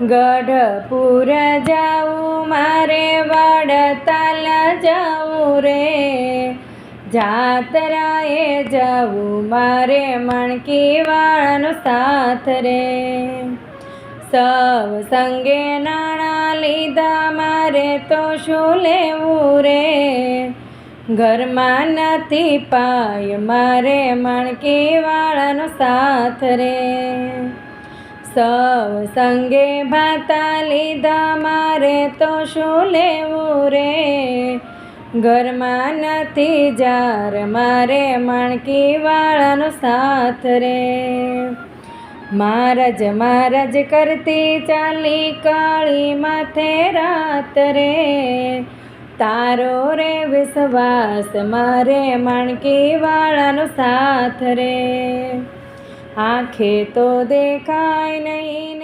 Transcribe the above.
ગઢપુર જાવું મારે વડતાલ જાવું રે. જાતરાએ જાવું મારે મણકી સાથ રે. સૌ સંગે નાણાં લીધા, મારે તો શું લેવું રે? ઘરમાં નથી પાય, મારે મણકી સાથ રે. સૌ સંગે ભાતા લીધા મારે તો શું લેવું રે? ઘરમાં નથી જાર, મારે મણકી વાળાનો સાથ રે. મહારાજ મહારાજ કરતી ચાલી કાળી માથે રાત રે. તારો રે વિશ્વાસ, મારે મણકી વાળાનો સાથ રે. આંખે તો દેખાય નહીં